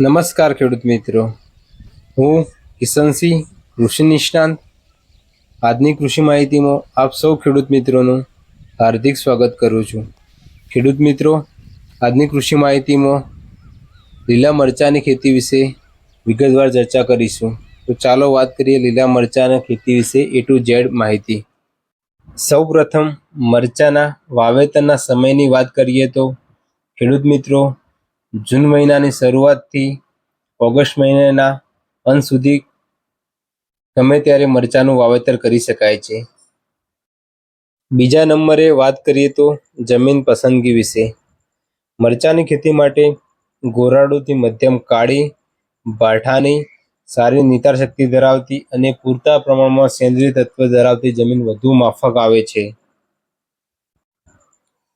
નમસ્કાર ખેડૂત મિત્રો. હું કિશનસિંહ કૃષિ નિષ્ણાંત. આજની કૃષિ માહિતીમાં આપ સૌ ખેડૂત મિત્રોનું હાર્દિક સ્વાગત કરું છું. ખેડૂત મિત્રો, આજની કૃષિ માહિતીમાં લીલા મરચાંની ખેતી વિશે વિગતવાર ચર્ચા કરીશું. તો ચાલો વાત કરીએ લીલા મરચાંના ખેતી વિશે એ ટુ ઝેડ માહિતી. સૌ પ્રથમ મરચાંના વાવેતરના સમયની વાત કરીએ તો ખેડૂત મિત્રો જૂન મહિનાની શરૂઆતથી ઓગસ્ટ મહિનાના અંત સુધી ગમે ત્યારે મરચાંનું વાવેતર કરી શકાય છે. બીજા નંબરે વાત કરીએ તો જમીન પસંદગી વિશે. મરચાંની ખેતી માટે ગોરાડુથી મધ્યમ કાળી, બાઠાની, સારી નિતાર શક્તિ ધરાવતી અને પૂરતા પ્રમાણમાં સેન્દ્રિય તત્વ ધરાવતી જમીન વધુ માફક આવે છે.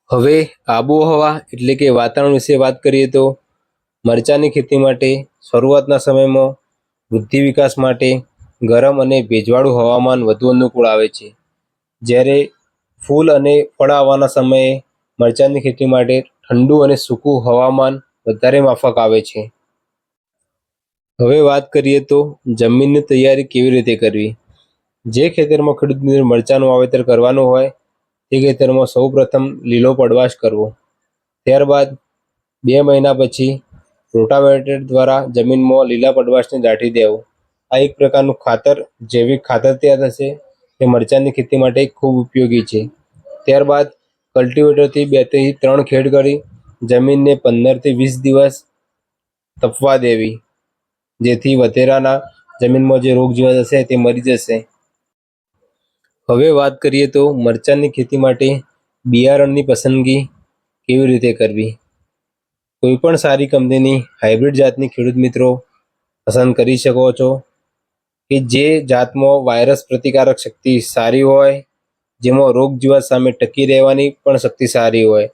હવે આબોહવા એટલે કે વાતાવરણ વિશે વાત કરીએ તો મરચાંની ખેતી માટે, શરૂઆતના સમયમાં વૃદ્ધિ વિકાસ માટે ગરમ અને ભેજવાળું હવામાન વધુ અનુકૂળ આવે છે. જ્યારે ફૂલ અને ફળ આવવાના સમયે મરચાંની ખેતી માટે ઠંડુ અને સૂકું હવામાન વધારે માફક આવે છે. હવે વાત કરીએ તો જમીનની તૈયારી કેવી રીતે કરવી? જે ખેતરમાં ખેડૂત મિત્ર મરચાંનું વાવેતર કરવાનું હોય ખેતરમાં સૌ પ્રથમ લીલો પડવાશ કરવો. ત્યારબાદ બે મહિના પછી રોટાવેટર દ્વારા જમીનમાં લીલા પડવાશને દાટી દેવો. આ એક પ્રકારનું ખાતર જૈવિક ખાતર તૈયાર થશે. તે મરચાંની ખેતી માટે ખૂબ ઉપયોગી છે. ત્યારબાદ કલ્ટિવેટરથી બેથી ત્રણ ખેડ કરી જમીનને પંદરથી વીસ દિવસ તપવા દેવી. જેથી વધેરાના જમીનમાં જે રોગ જીવાત હશે તે મરી જશે. હવે વાત કરીએ તો મરચાંની ખેતી માટે બિયારણની પસંદગી કેવી રીતે કરવી? કોઈ પણ સારી કંપનીની હાઇબ્રિડ જાતની ખેડૂત મિત્રો પસંદ કરી શકો છો કે જે જાતમાં વાયરસ પ્રતિકારક શક્તિ સારી હોય, જેમાં રોગ જીવાત સામે ટકી રહેવાની પણ શક્તિ સારી હોય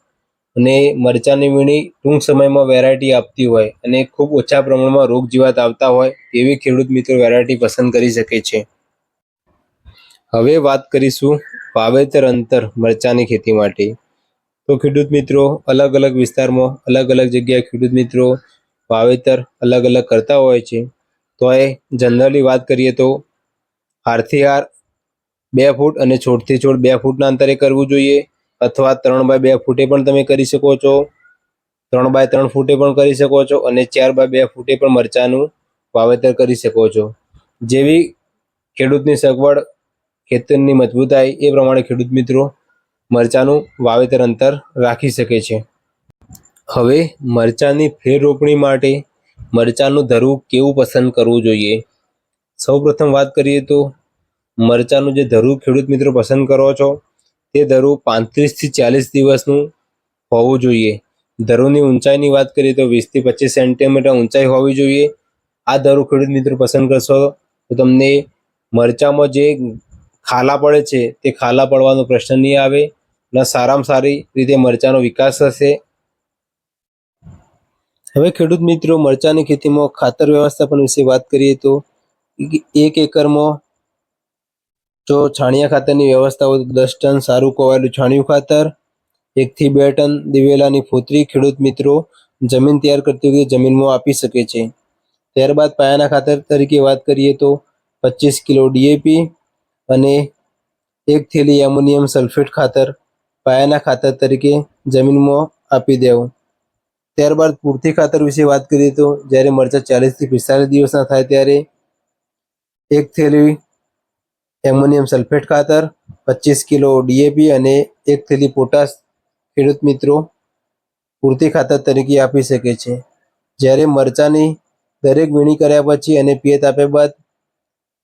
અને મરચાંની વીણી ટૂંક સમયમાં વેરાયટી આપતી હોય અને ખૂબ ઓછા પ્રમાણમાં રોગ જીવાત આવતા હોય એવી ખેડૂત મિત્રો વેરાયટી પસંદ કરી શકે છે. હવે વાત કરીશું વાવેતર અંતર મરચાંની ખેતી માટે. તો ખેડૂત મિત્રો, અલગ અલગ વિસ્તારમાં અલગ અલગ જગ્યાએ ખેડૂત મિત્રો વાવેતર અલગ અલગ કરતા હોય છે. તો એ જનરલી વાત કરીએ તો હારથી હાર બે ફૂટ અને છોડથી છોડ બે ફૂટના અંતરે કરવું જોઈએ અથવા ત્રણ બાય બે ફૂટે પણ તમે કરી શકો છો. ત્રણ બાય ત્રણ ફૂટે પણ કરી શકો છો અને ચાર બાય બે ફૂટે પણ મરચાંનું વાવેતર કરી શકો છો. જેવી ખેડૂતની સગવડ ખેતરની મજબૂતાઈ એ પ્રમાણે ખેડૂત મિત્રો મરચાંનું વાવેતર અંતર રાખી શકે છે. હવે મરચાંની ફેર રોપણી માટે મરચાંનું ધરું કેવું પસંદ કરવું જોઈએ? સૌપ્રથમ વાત કરીએ તો મરચાંનું જે ધરું ખેડૂત મિત્રો પસંદ કરો છો, તે ધરું પાંત્રીસથી ચાલીસ દિવસનું હોવું જોઈએ. ધરુની ઊંચાઈની વાત કરીએ તો વીસથી પચીસ સેન્ટીમીટર ઊંચાઈ હોવી જોઈએ. આ ધરું ખેડૂત મિત્રો પસંદ કરશો તો તમને મરચાંમાં જે ખાલા પડે છે, તે ખાલા પડવાનો પ્રશ્ન નહીં આવે. ન સારામાં સારી રીતે મરચાંનો વિકાસ થશે. હવે ખેડૂત મિત્રો, મરચાંની ખેતીમાં ખાતર વ્યવસ્થાપન વિશે વાત કરીએ તો, એક એકરમાં જો છાણિયા ખાતરની વ્યવસ્થા હોય તો દસ ટન સારું કોવાયેલું છાણિયું ખાતર, એકથી બે ટન દિવેલાની ફોતરી ખેડૂત મિત્રો જમીન તૈયાર કરતી વખતે જમીનમાં આપી શકે છે. ત્યારબાદ પાયાના ખાતર તરીકે વાત કરીએ તો પચીસ કિલો ડીએપી અને એક થેલી એમોનિયમ સલ્ફેટ ખાતર પાયાના ખાતર તરીકે જમીનમાં આપી દેવું. ત્યારબાદ પૂરતી ખાતર વિશે વાત કરીએ તો જ્યારે મરચાં ચાલીસથી પિસ્તાલીસ દિવસના થાય ત્યારે એક થેલી એમોનિયમ સલ્ફેટ ખાતર, પચીસ કિલો ડીએપી અને એક થેલી પોટાશ ખેડૂત મિત્રો પૂરતી ખાતર તરીકે આપી શકે છે. જ્યારે મરચાંની દરેક વીણી કર્યા પછી અને પિયત આપ્યા બાદ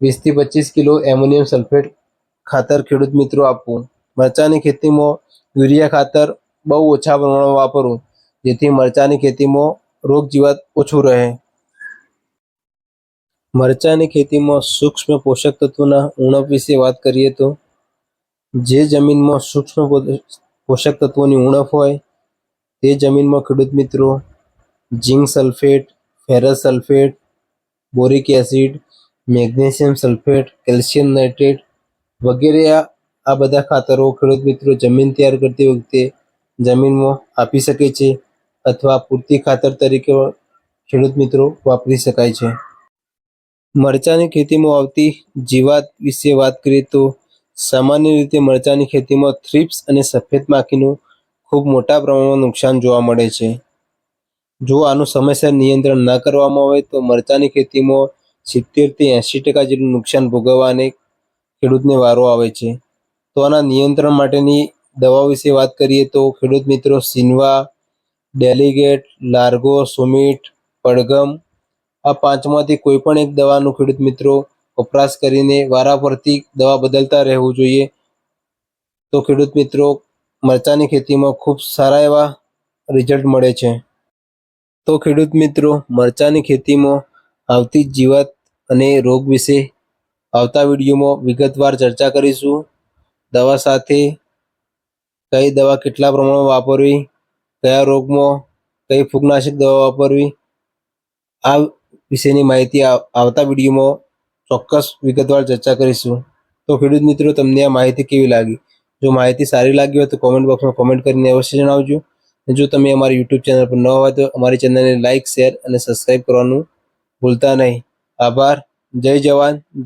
વીસથી પચીસ કિલો એમોનિયમ સલ્ફેટ ખાતર ખેડૂત મિત્રો આપવું મરચાંની ખેતીમાં યુરિયા ખાતર બહુ ઓછા પ્રમાણમાં વાપરવું જેથી મરચાંની ખેતીમાં રોગ જીવાત ઓછું રહે મરચાંની ખેતીમાં સૂક્ષ્મ પોષક તત્વોના ઉણપ વિશે વાત કરીએ તો જે જમીનમાં સૂક્ષ્મ પો- પોષક તત્વોની ઉણપ હોય તે જમીનમાં ખેડૂત મિત્રો zinc sulphate ferrous sulphate boric acid magnesium sulphate, calcium nitrate વગેરે આ બધા ખાતરો ખેડૂત મિત્રો જમીન તૈયાર કરતી વખતે જમીનમાં આપી શકે છે અથવા પૂરતી ખાતર તરીકે ખેડૂત મિત્રો વાપરી શકાય છે. મરચાની ખેતીમાં આવતી જીવાત વિશે વાત કરીએ તો સામાન્ય રીતે મરચાની ખેતીમાં થ્રિપ્સ અને સફેદ માખીનું ખૂબ મોટા પ્રમાણમાં નુકસાન જોવા મળે છે. જો આનું સમયસર નિયંત્રણ ન કરવામાં આવે તો મરચાની ખેતીમાં સિત્તેરથી એંશી ટકા જેટલું નુકસાન ભોગવવાને ખેડૂતને વારો આવે છે. તો આના નિયંત્રણ માટેની દવાઓ વિશે વાત કરીએ તો ખેડૂત મિત્રો સિનવા, ડેલિગેટ, લાર્ગો સુમિટ પડગમ આ પાંચમાંથી કોઈ પણ એક દવાનું ખેડૂત મિત્રો વપરાશ કરીને વારાફરતી દવા બદલતા રહેવું જોઈએ. તો ખેડૂત મિત્રો, મરચાની ખેતીમાં ખૂબ સારા એવા રિઝલ્ટ મળે છે. તો ખેડૂત મિત્રો, મરચાની ખેતીમાં આવતી જીવાત અને રોગ વિશે આવતા વિડીયોમાં વિગતવાર ચર્ચા કરીશું. દવા સાથે કઈ દવા કેટલા પ્રમાણમાં વાપરવી, કયા રોગમાં કઈ ફૂગનાશક દવા વાપરવી, આ વિશેની માહિતી આવ- આવતા વિડીયોમાં ચોક્કસ વિગતવાર ચર્ચા કરીશું. તો ખેડૂત મિત્રો, તમને આ માહિતી કેવી લાગી? જો માહિતી સારી લાગી હોય તો કોમેન્ટ બોક્સમાં કોમેન્ટ કરીને અવશ્ય જણાવજો. જો તમે અમારી યુટ્યુબ ચેનલ પર ન હોય તો અમારી ચેનલને લાઇક શેર અને સબસ્ક્રાઇબ કરવાનું ભૂલતા નહીં. આભાર. જય જવાન.